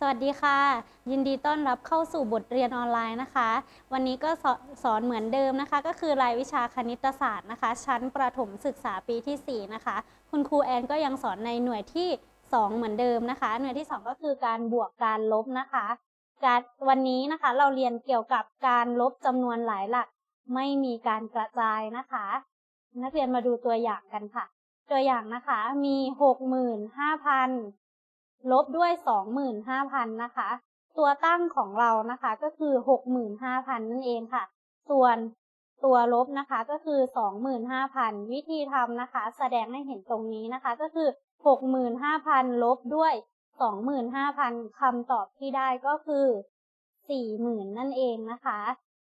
สวัสดีค่ะ ยินดีต้อนรับเข้าสู่บทเรียนออนไลน์นะคะ วันนี้ก็สอสอนเหมือนเดิมนะคะ ก็คือรายวิชาคณิตศาสตร์นะคะ ชั้นประถมศึกษาปีที่ 4 นะคะ คุณครูแอนก็ยังสอนในหน่วยที่ 2 เหมือนเดิมนะคะ หน่วยที่ 2 ก็คือการบวกการลบนะคะ การวันนี้นะคะเราเรียนเกี่ยวกับการลบจำนวนหลายหลัก ไม่มีการกระจายนะคะ นักเรียนมาดูตัวอย่างกันค่ะ ตัวอย่างนะคะมี 65,000 ลบด้วย 25,000 นะคะ ตัวตั้งของเรานะคะก็คือ 65,000 นั่นเองค่ะ ส่วนตัวลบนะคะก็คือ 25,000 วิธีทำนะคะ แสดงให้เห็นตรงนี้นะคะก็คือ 65,000 ลบด้วย 25,000 คำตอบที่ได้ก็คือ 40,000 นั่นเองนะคะ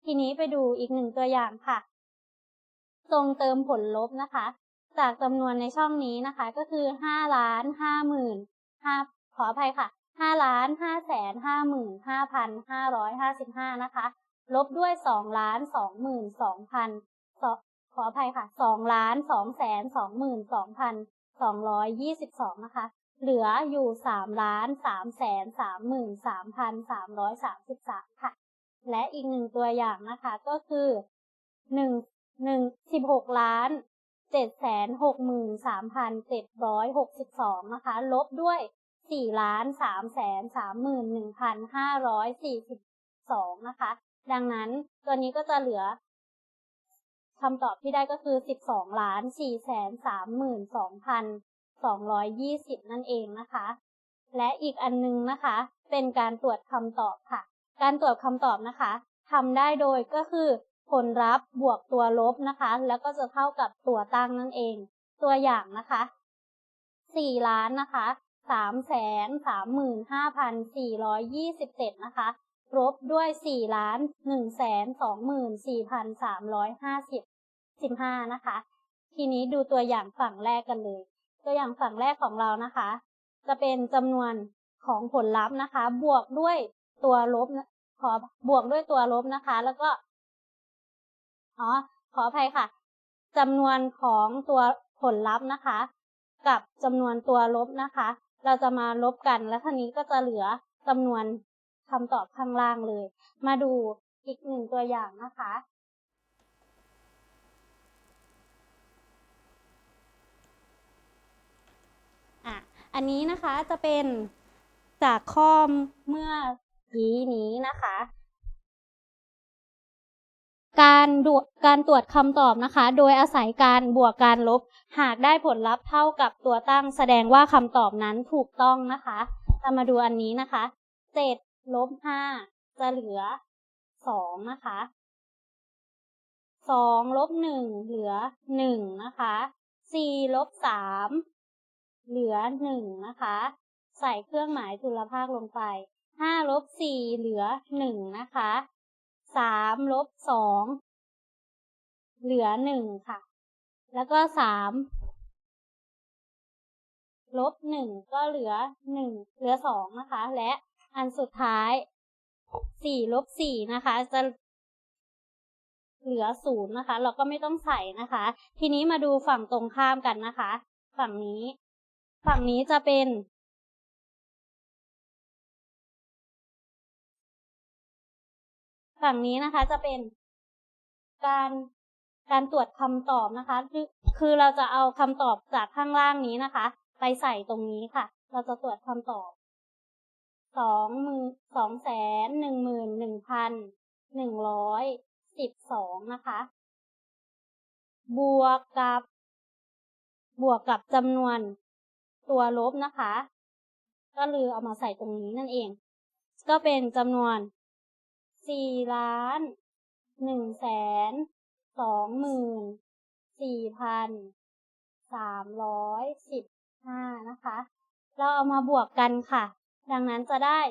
ทีนี้ไปดูอีกหนึ่งตัวอย่างค่ะตรงเติมผลลบนะคะ จากจำนวนในช่องนี้นะคะ ก็คือ 5 ล้าน 5 หมื่น5 ขออภัยค่ะห้าล้านห้าแสนห้าหมื่นห้าพันห้าร้อยห้าสิบห้านะคะ ลบด้วยสองล้านสองหมื่นสองพันขออภัยค่ะสองล้านสองแสนสองหมื่นสองพันสองร้อยยี่สิบสองนะคะ เหลืออยู่สามล้านสามแสนสามหมื่นสามพันสามร้อยสามสิบสามค่ะ และอีกหนึ่งตัวอย่างนะคะก็คือหนึ่งหนึ่งสิบหกล้านเจ็ดแสนหกหมื่นสามพันเจ็ดร้อยหกสิบสองนะคะ ลบด้วย สี่ล้านสามแสนสามหมื่นหนึ่งพันห้าร้อยสี่สิบสองนะคะ ดังนั้นตัวนี้ก็จะเหลือคำตอบที่ได้ก็คือสิบสองล้านสี่แสนสามหมื่นสองพันสองร้อยยี่สิบนั่นเองนะคะ และอีกอันนึงนะคะ เป็นการตรวจคำตอบค่ะ การตรวจคำตอบนะคะทำได้โดยก็คือผลลัพธ์บวกตัวลบนะคะ แล้วก็จะเท่ากับตัวตั้งนั่นเอง ตัวอย่างนะคะ4ล้านนะคะ 3แสน35,427นะคะลบด้วย4ล้าน1แสน24,350 15นะคะ ทีนี้ดูตัวอย่างฝั่งแรกกันเลย ตัวอย่างฝั่งแรกของเรานะคะ จะเป็นจำนวนของผลลัพธ์นะคะ บวกด้วยตัวลบขอบวกด้วยตัวลบนะคะ แล้วก็อ๋อขออภัยค่ะจำนวนของตัวผลลัพธ์นะคะ กับจำนวนตัวลบนะคะ เราจะมาลบกัน แล้วทีนี้ก็จะเหลือจำนวนคำตอบข้างล่างเลย มาดูอีกหนึ่งตัวอย่างนะคะ อะ อันนี้นะคะจะเป็นจากข้อมเมื่อกี้นี้นะคะ การการตรวจคำตอบนะคะ โดยอาศัยการบวกการลบ หากได้ผลลัพธ์เท่ากับตัวตั้ง แสดงว่าคำตอบนั้นถูกต้องนะคะเรามาดูอันนี้นะคะเจ็ดลบห้าจะเหลือสองนะคะสองลบหนึ่งเหลือหนึ่งนะคะสี่ลบสามเหลือหนึ่งนะคะ ใส่เครื่องหมายจุลภาคลงไปห้าลบสี่เหลือหนึ่งนะคะ สามลบสองเหลือหนึ่งค่ะ แล้วก็สามลบหนึ่งก็เหลือหนึ่งเหลือสองนะคะ และอันสุดท้ายสี่ลบสี่นะคะ จะเหลือศูนย์นะคะ เราก็ไม่ต้องใส่นะคะ ทีนี้มาดูฝั่งตรงข้ามกันนะคะ ฝั่งนี้ ฝั่งนี้จะเป็น ฝั่งนี้นะคะจะเป็นการการตรวจคำตอบนะคะ คือเราจะเอาคำตอบจากข้างล่างนี้นะคะ ไปใส่ตรงนี้ค่ะ เราจะตรวจคำตอบสองมือสองแสนหนึ่งหมื่นหนึ่งพันหนึ่งร้อยสิบสองนะคะ บวกกับบวกกับจำนวนตัวลบนะคะ ก็ลือเอามาใส่ตรงนี้นั่นเอง ก็เป็นจำนวน สี่ล้านหนึ่งแสนสองหมื่นสี่พันสามร้อยสิบห้านะคะ เราเอามาบวกกันค่ะ ดังนั้นจะได้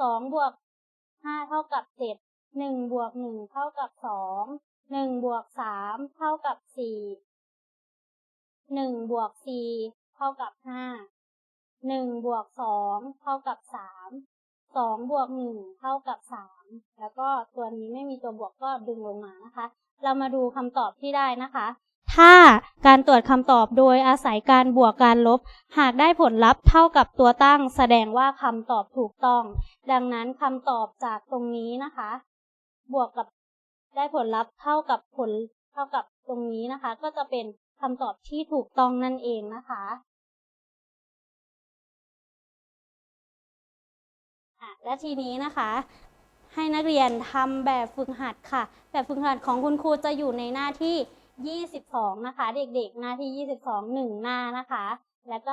สองบวกห้าเท่ากับเจ็ดหนึ่งบวกหนึ่งเท่ากับสองหนึ่งบวกสามเท่ากับสี่หนึ่งบวกสี่เท่ากับห้าหนึ่งบวกสองเท่ากับสาม สองบวกหนึ่งเท่ากับสามแล้วก็ตัวนี้ไม่มีตัวบวกก็ดึงลงมานะคะ เรามาดูคำตอบที่ได้นะคะ ถ้าการตรวจคำตอบโดยอาศัยการบวกการลบ หากได้ผลลัพธ์เท่ากับตัวตั้ง แสดงว่าคำตอบถูกต้อง ดังนั้นคำตอบจากตรงนี้นะคะ บวกกับได้ผลลัพธ์เท่ากับผลเท่ากับตรงนี้นะคะ ก็จะเป็นคำตอบที่ถูกต้องนั่นเองนะคะ และทีนี้นะคะ ให้นักเรียนทำแบบฝึกหัดค่ะ แบบฝึกหัดของคุณครูจะอยู่ในหน้าที่ 22 นะคะ เด็กๆ หน้าที่ 22หนึ่งหน้านะคะ แล้วก็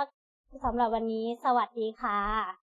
สำหรับวันนี้สวัสดีค่ะ